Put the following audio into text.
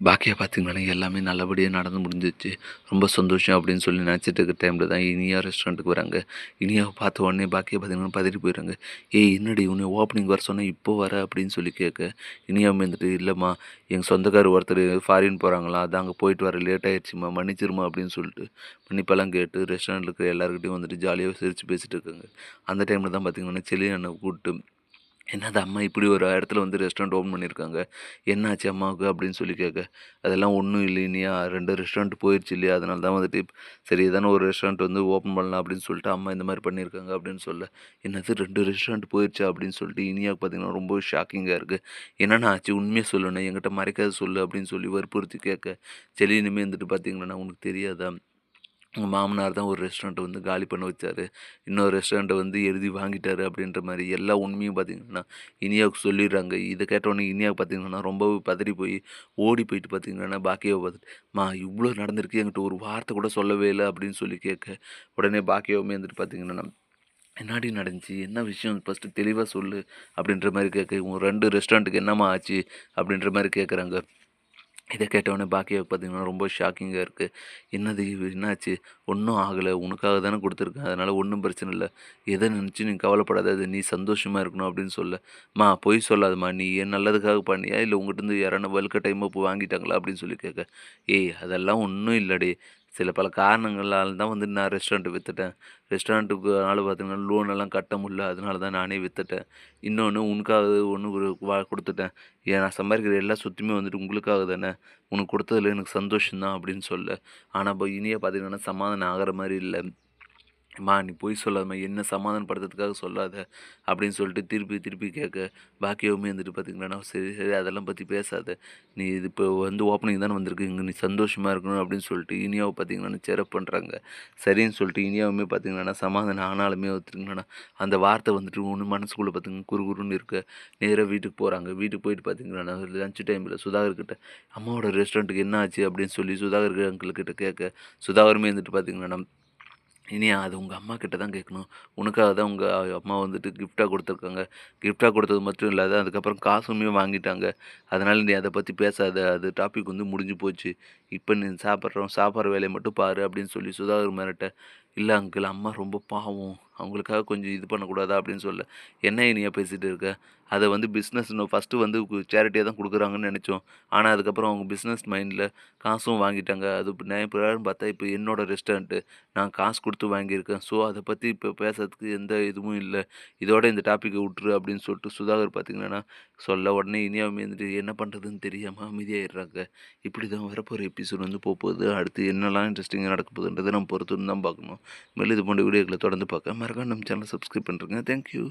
பாக்கியாக பார்த்தீங்கன்னா எல்லாமே நல்லபடியாக நடந்து முடிஞ்சிச்சு. ரொம்ப சந்தோஷம் அப்படின்னு சொல்லி நினச்சிட்டு இருக்க டைமில் தான் இனியா ரெஸ்டாரண்ட்டுக்கு வராங்க. இனியாவை பார்த்த உடனே பாக்கியாக பார்த்தீங்கன்னா பதறி போயிடுறாங்க. ஏய் என்னடி உன்னை ஓப்பனிங் வர சொன்னால் இப்போ வர அப்படின்னு சொல்லி கேட்க இனியாவும் வந்துட்டு இல்லைம்மா எங்கள் சொந்தக்கார் ஒருத்தர் ஃபாரின் போகிறாங்களா அதான் அங்கே போயிட்டு வர லேட் ஆகிடுச்சிம்மா மன்னிச்சிருமா அப்படின்னு சொல்லிட்டு மன்னிப்பெல்லாம் கேட்டு ரெஸ்டாரண்ட்டில் இருக்கிற எல்லாருக்கிட்டையும் வந்துட்டு ஜாலியாக சிரித்து பேசிட்டு இருக்காங்க. அந்த டைமில் தான் பார்த்தீங்கன்னா செல்லி அண்ணன் கூப்பிட்டு என்னது அம்மா இப்படி ஒரு இடத்துல வந்து ரெஸ்டாரண்ட் ஓப்பன் பண்ணியிருக்காங்க? என்னாச்சு அம்மாவுக்கு அப்படின்னு சொல்லி கேட்க அதெல்லாம் ஒன்றும் இல்லை இனியா ரெண்டு ரெஸ்டாரண்ட் போயிடுச்சு இல்லையா? அதனால தான் வந்துட்டு சரி ஏதான ஒரு ரெஸ்டாரண்ட் வந்து ஓப்பன் பண்ணலாம் அப்படின்னு சொல்லிட்டு அம்மா இந்த மாதிரி பண்ணியிருக்காங்க அப்படின்னு சொல்ல என்னது ரெண்டு ரெஸ்டாரண்ட் போயிடுச்சா அப்படின்னு சொல்லிட்டு இனியாவுக்கு பார்த்தீங்கன்னா ரொம்ப ஷாக்கிங்காக இருக்குது என்னென்ன ஆச்சு? உண்மையாக சொல்லணும். என்கிட்ட மறைக்காத சொல்லு அப்படின்னு சொல்லி வற்புறுத்தி கேட்க சரி இனிமேல் இருந்துட்டு பார்த்தீங்கன்னா உனக்கு தெரியாதா? எங்கள் மாமனார் தான் ஒரு ரெஸ்டாரண்ட்டை வந்து காலி பண்ண வச்சார். இன்னொரு ரெஸ்டாரண்ட்டை வந்து எழுதி வாங்கிட்டாரு அப்படின்ற மாதிரி எல்லா உண்மையும் பார்த்திங்கன்னா இனியாவுக்கு சொல்லிடுறாங்க. இதை கேட்டோடனே இனியாவுக்கு பார்த்திங்கன்னா ரொம்பவே பதறி போய் ஓடி போயிட்டு பார்த்தீங்கன்னா பாக்கியாவை பார்த்துட்டு மா இவ்வளோ நடந்திருக்கு. என்கிட்ட ஒரு வார்த்தை கூட சொல்லவே இல்லை. அப்படின்னு சொல்லி கேட்க உடனே பாக்கியாவுமே வந்துட்டு பார்த்திங்கன்னா என்னாடி நடந்துச்சு? என்ன விஷயம்? ஃபஸ்ட்டு தெளிவாக சொல்லு. அப்படின்ற மாதிரி கேட்க உன் ரெண்டு ரெஸ்டாரண்ட்டுக்கு என்னம்மா ஆச்சு? அப்படின்ற மாதிரி கேட்குறாங்க இதை கேட்டவொடனே பாக்கியாவுக்கு பார்த்தீங்கன்னா ரொம்ப ஷாக்கிங்காக இருக்குது என்னது என்னாச்சு? ஒன்றும் ஆகலை. உனக்காக தானே கொடுத்துருக்கேன். அதனால் ஒன்றும் பிரச்சனை இல்லை. எதை நினச்சி நீ கவலைப்படாத. அது நீ சந்தோஷமாக இருக்கணும் அப்படின்னு சொல்ல. மா பொய் சொல்லாதம்மா. நீ என் நல்லதுக்காக பண்ணியா? இல்லை உங்கள்கிட்ட இருந்து யாரான வலுக்க டைமாக போய் வாங்கிட்டாங்களா? அப்படின்னு சொல்லி கேட்க. ஏய் அதெல்லாம் ஒன்றும் இல்லடி. சில பல காரணங்களால் தான் வந்து நான் ரெஸ்டாரண்ட்டு விற்றுட்டேன் ரெஸ்டாரண்ட்டுக்குனால பார்த்தீங்கன்னா லோன் எல்லாம் கட்ட முடியல. அதனால தான் நானே விற்றுட்டேன் இன்னொன்று உனக்காக ஒன்று ஒரு வா கொடுத்துட்டேன். ஏன் நான் சம்பாதிக்கிற எல்லா சொத்துமே வந்துட்டு உங்களுக்காக தானே. உனக்கு கொடுத்ததுல எனக்கு சந்தோஷம்தான் அப்படின்னு சொல்ல. ஆனால் இப்போ இனியே பார்த்தீங்கன்னா சமாதானம் ஆகிற மாதிரி இல்லை. அம்மா நீ பொய் சொல்லாதம்மா என்ன சமாதானப்படுத்துறதுக்காக சொல்லாத அப்படின்னு சொல்லிட்டு திருப்பி திருப்பி கேட்க பாக்கியவுமே வந்துட்டு பார்த்தீங்களாண்ணா சரி சரி அதெல்லாம் பற்றி பேசாத. நீ இது இப்போ வந்து ஓப்பனிங் தானே வந்திருக்கு இங்கே நீ சந்தோஷமாக இருக்கணும் அப்படின்னு சொல்லிட்டு இனியாவை பார்த்தீங்கன்னா சேரப் பண்ணுறாங்க சரின்னு சொல்லிட்டு இனியாவுமே பார்த்தீங்கன்னா சமாதானம் ஆனாலுமே பார்த்தீங்கன்னா அந்த வார்த்தை வந்துட்டு ஒன்று மனசுக்குள்ளே பார்த்தீங்கன்னா குறுகுறுன்னு இருக்க நேராக வீட்டுக்கு போகிறாங்க வீட்டுக்கு போயிட்டு பார்த்தீங்களாண்ணா லஞ்ச் டைமில் சுதாகர்கிட்ட அம்மாவோட ரெஸ்டாரண்ட்டுக்கு என்ன ஆச்சு? அப்படின்னு சொல்லி சுதாகர் அங்கிள்கிட்ட கேட்க சுதாகருமே வந்துட்டு பார்த்தீங்கன்னா இனி அது உங்கள் அம்மா கிட்ட தான் கேட்கணும். உனக்காக தான் உங்கள் அம்மா வந்துட்டு கிஃப்டாக கொடுத்துருக்காங்க. கிஃப்டாக கொடுத்தது மட்டும் இல்லாத அதுக்கப்புறம் காசுமே வாங்கிட்டாங்க. அதனால் நீ அதை பற்றி பேசாத. அது டாபிக் வந்து முடிஞ்சு போச்சு. இப்போ நீ சாப்பிட்றோம். சாப்பிட்ற வேலையை மட்டும் பாரு அப்படின்னு சொல்லி சுதாகர் மேரட்ட இல்லை அங்கிள் அம்மா ரொம்ப பாவம். அவங்களுக்காக கொஞ்சம் இது பண்ணக்கூடாதா அப்படின்னு சொல்ல. என்ன நீயா பேசிகிட்டு இருக்க? அதை வந்து பிஸ்னஸ் ஃபஸ்ட்டு வந்து சேரிட்டியாக தான் கொடுக்குறாங்கன்னு நினச்சோம். ஆனால் அதுக்கப்புறம் அவங்க பிஸ்னஸ் மைண்டில் காசும் வாங்கிட்டாங்க. அது இப்போ நான் பிரகாரம் பார்த்தா இப்போ என்னோடய ரெஸ்டாரண்ட்டு நான் காசு கொடுத்து வாங்கியிருக்கேன். ஸோ அதை பற்றி இப்போ பேசுறதுக்கு எந்த இதுவும் இல்லை. இதோட இந்த டாப்பிக்கை விட்டுரு அப்படின்னு சொல்லிட்டு சுதாகர் பார்த்தீங்கன்னா சொல்ல உடனே இனியாவுமே வந்துட்டு என்ன பண்ணுறதுன்னு தெரியாமல் அமைதியாகிடுறாங்க இப்படி தான் வரப்போகிற எபிசோட் வந்து போகுது. அடுத்து என்னெல்லாம் இன்ட்ரெஸ்டிங்காக நடக்க போகுதுன்றதை நம்ம பொறுத்துன்னு தான் பார்க்கணும். மேலும் இது போன்ற வீடியோக்களை தொடர்ந்து பார்க்க மறக்காம நம்ம சேனலை சப்ஸ்கிரைப் பண்ணுறேங்க தேங்க்யூ